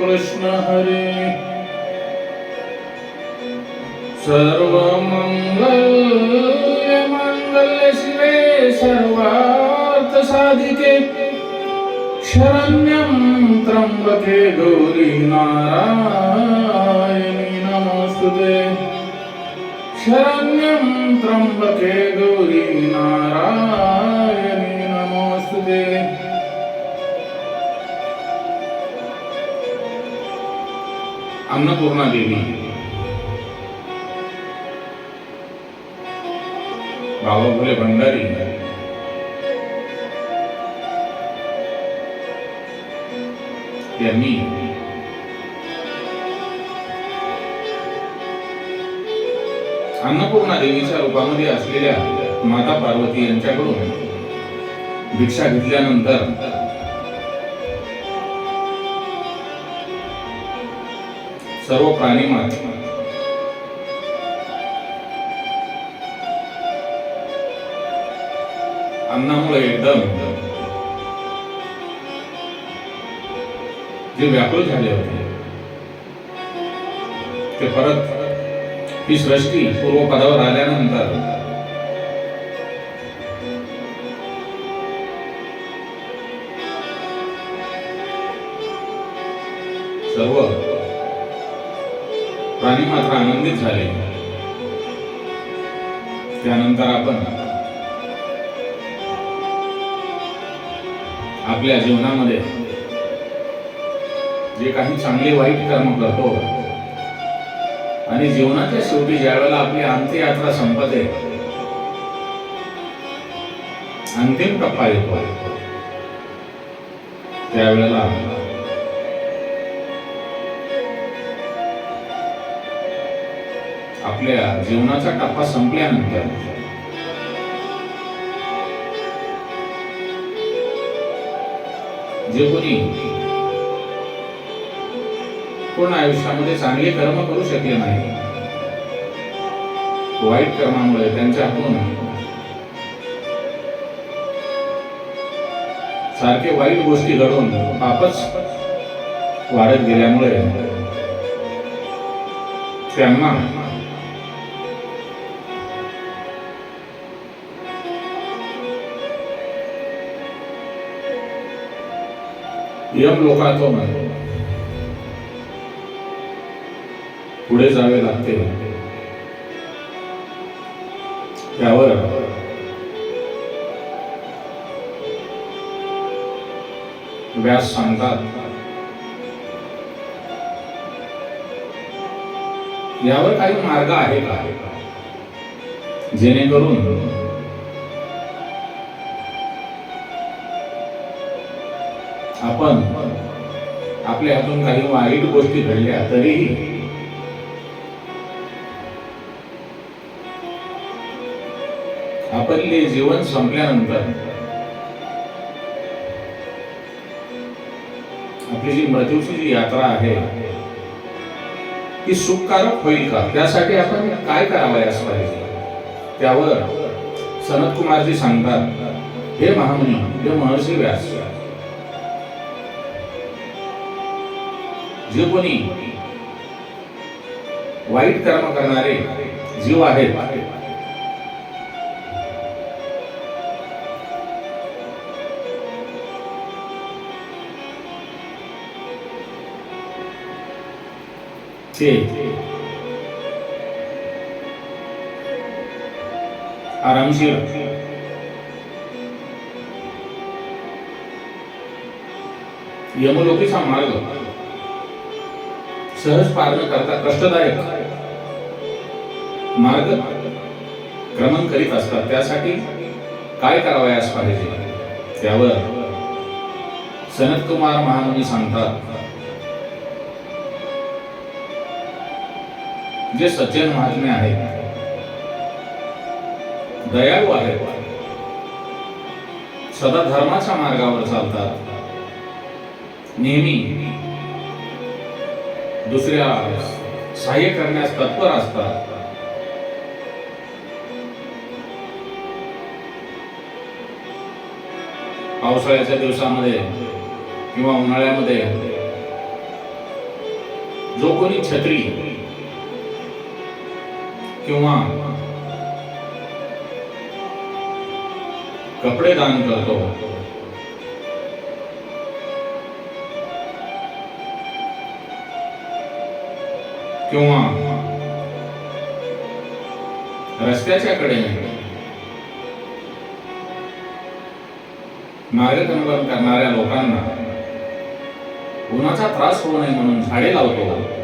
कृष्ण साधिके शरण्यं त्र्यम्बके गौरी नारायणी। नमोऽस्तुते शरण्यं त्र्यम्बके गौरी नारायणी नमोऽस्तुते अन्नपूर्णा देवी बाबा फुले भंडारी। यांनी अन्नपूर्णा देवीच्या रूपामध्ये असलेल्या माता पार्वती यांच्याकडून भिक्षा घेतल्यानंतर सर्व प्राणी मात अन्नामुळे एकदम जे व्याकुळ झाले होते ते परत ही सृष्टी पूर्वपदावर आल्यानंतर. सर्व प्राणी मात्र आनंदित झाले. त्यानंतर आपण आपल्या जीवनामध्ये जे काही चांगले वाईट कर्म करतो आणि जीवनाच्या शेवटी ज्या वेळेला आपली अंत्ययात्रा संपते अंतिम टप्पा येतो त्यावेळेला आपल्या जीवनाचा टप्पा संपल्यानंतर जे कोणी पूर्ण आयुष्यामध्ये चांगले कर्म करू शकले नाही? वाईट कर्मामुळे त्यांच्या हातून सारखे वाईट गोष्टी घडून पापच वाढत गेल्यामुळे त्यांना यम म्हणतो पुढे जावे लागते. त्यावर व्यास सांगतात यावर काही मार्ग आहे का? जेणेकरून आपण आपल्या हातून काही वाईट गोष्टी घडल्या तरीही आपले जीवन संपल्यानंतर. आपली जी मृत्यूची जी यात्रा आहे ती सुखकारक होईल का? त्यासाठी आपण काय करावयास पाहिजे? त्यावर सनत कुमारजी सांगतात हे महामुनी हे महर्षी व्यास जे कोणी वाईट कर्म करणारे जीव आहेत ते आरामशीर यमलोकीचा मार्ग सहज पार न करता कष्टदायक मार्ग क्रमण करीत असतात त्यासाठी काय करावयास पाहिजे त्यावर सनत कुमार महामुनी सांगतात जे सज्जन महात्मे आहेत दयाळू आहेत सदा धर्माच्या मार्गावर चालतात. नेहमी दुसऱ्या सहाय्य करण्यास तत्पर असतात. पावसाळ्याच्या दिवसामध्ये किंवा उन्हाळ्यामध्ये जो कोणी छत्री किंवा कपडे दान करतो. किंवा रस्त्याच्या कडेने मार्गक्रमण करणाऱ्या लोकांना उन्हाचा त्रास होऊ नये म्हणून झाडे लावतो.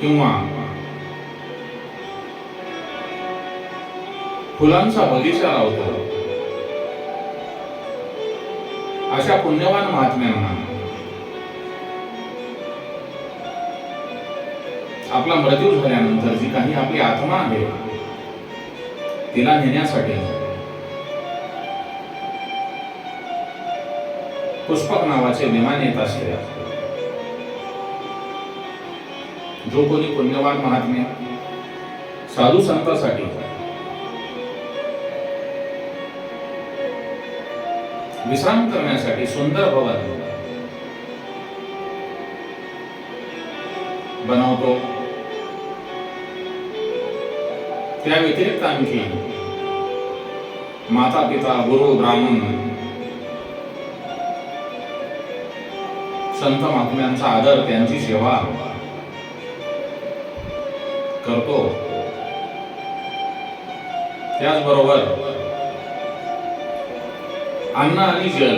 किंवा फुलांचा बगीचा लावतो. अशा पुण्यवान महात्म्यांना आपला मृत्यू झाल्यानंतर जी काही आपली आत्मा आहे तिला नेण्यासाठी पुष्पक नावाचे विमान येत असते. जो कोणी पुण्यवान महात्मे साधू संतासाठी विश्राम करण्यासाठी सुंदर भवन बनवतो. त्या व्यतिरिक्त आणखी माता पिता गुरु ब्राह्मण संत महात्म्यांचा आदर त्यांची सेवा करतो. त्याचबरोबर अन्न आणि जल.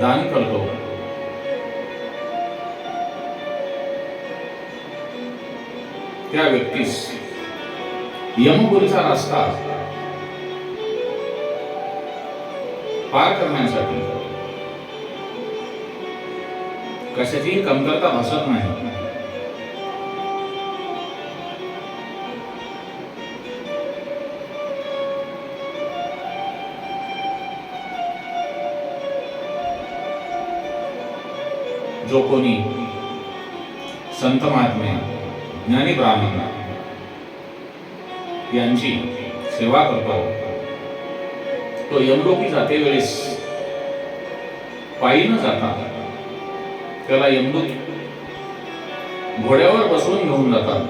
दान करतो. त्या व्यक्तीस यमपुरीचा रस्ता पार करण्यासाठी कशाचीही कमतरता भासत नाही. जो कोणी संत महात्मे ज्ञानी ब्राह्मण यांची सेवा करतो तो यमलोकी जाते वेळेस पायी न जाता त्याला यमलोक घोड्यावर बसवून घेऊन जातात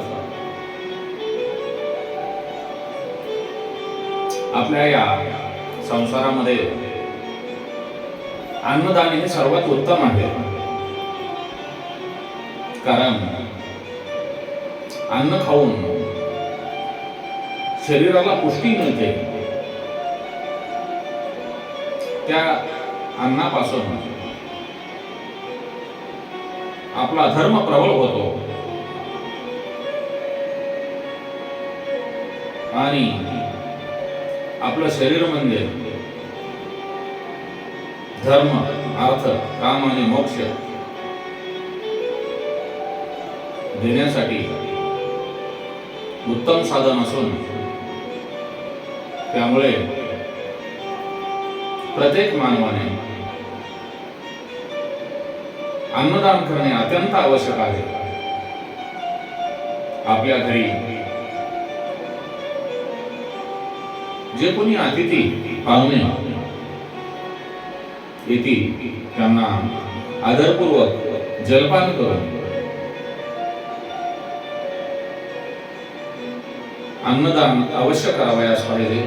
आपल्या या संसारामध्ये अन्नदान हे सर्वात उत्तम आहे. कारण अन्न खाऊन शरीराला पुष्टी मिळते. त्या अन्नापासून आपला धर्म प्रबळ होतो. आणि आपलं शरीर म्हणजे धर्म अर्थ काम आणि मोक्ष. देण्यासाठी उत्तम साधन असून त्यामुळे प्रत्येक मानवाने अन्नदान करणे अत्यंत आवश्यक आहे. आपल्या घरी जे कोणी अतिथी पाहुणे येतील त्यांना आदरपूर्वक जलपान करून अन्नदान अवश्य करावयास पाहिजे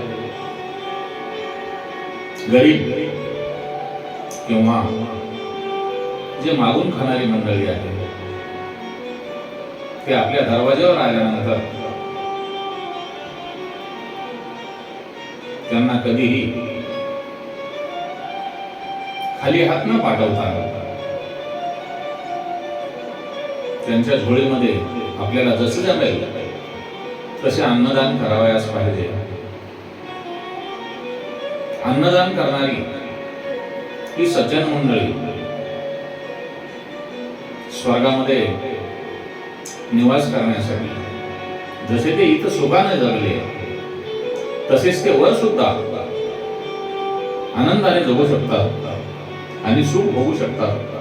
गरीब किंवा जे मागून खाणारी मंडळी आहे ते आपल्या दरवाज्यावर आल्यानंतर त्यांना कधीही खाली हात न पाठवता त्यांच्या झोळीमध्ये आपल्याला जसं जमेल तसे अन्नदान करावयास पाहिजे. अन्नदान करणारी ही सज्जन मंडळी स्वर्गामध्ये निवास करण्यासाठी जसे ते इथं सुखाने जगले तसेच ते वर सुद्धा आनंदाने जगू शकतात आणि सुख होऊ शकतात.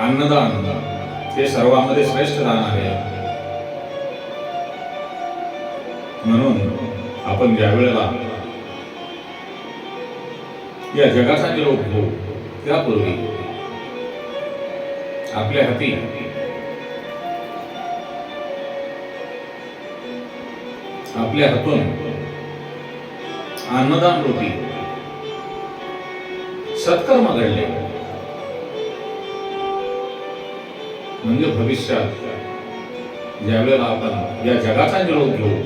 अन्नदान. हे सर्वांमध्ये श्रेष्ठ दान आहे. म्हणून आपण ज्या वेळेला या जगाचा निरोप घेऊ त्यापूर्वी आपल्या हाती आपल्या हातून अन्नदान रूपी सत्कर्म घडले. म्हणजे भविष्यात ज्यावेळेला आपण या जगाचा निरोप घेऊ.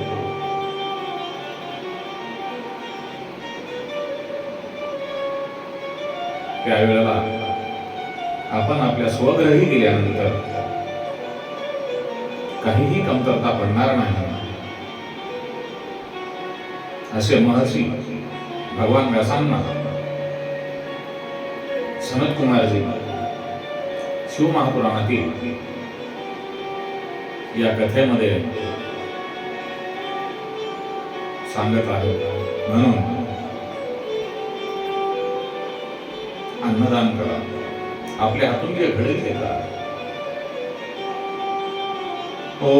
त्यावेळेला आपण आपल्या स्वग्रही गेल्यानंतर काहीही कमतरता पडणार नाही. असे महर्षी भगवान व्यासांना सनत कुमारजी शिवमहापुराणातील या कथेमध्ये सांगत आहे. म्हणून अन्नदान करा. आपल्या हातून जे घडेल ते करा ओ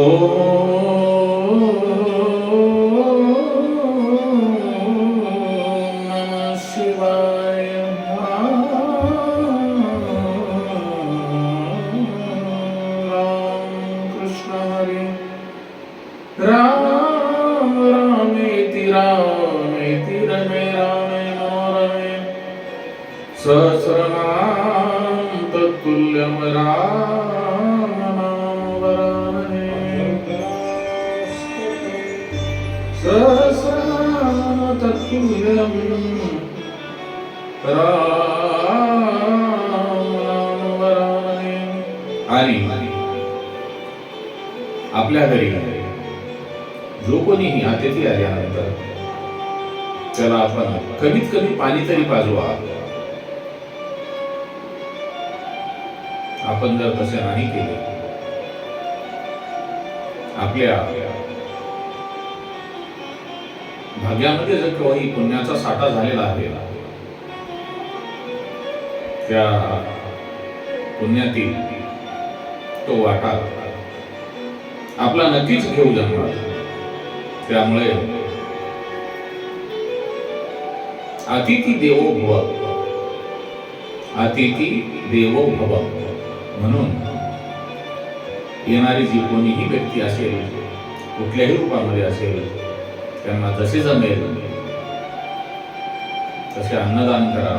आणि आपल्या घरी जो कोणीही अतिथी आल्यानंतर त्याला आपण कमीत कमी पाणी तरी पाजवा. आपण जर तसे नाही केले आपल्या भाग्यामध्ये जर काही पुण्याचा साठा झालेला आहे त्या पुण्यातील तो वाटा आपला नक्कीच घेऊ जाणार. त्यामुळे अतिथी देवो भव अतिथी देवो भव म्हणून येणारी जी कोणीही व्यक्ती असेल कुठल्याही रूपामध्ये असेल त्यांना जसे जमेल तसे अन्नदान करा.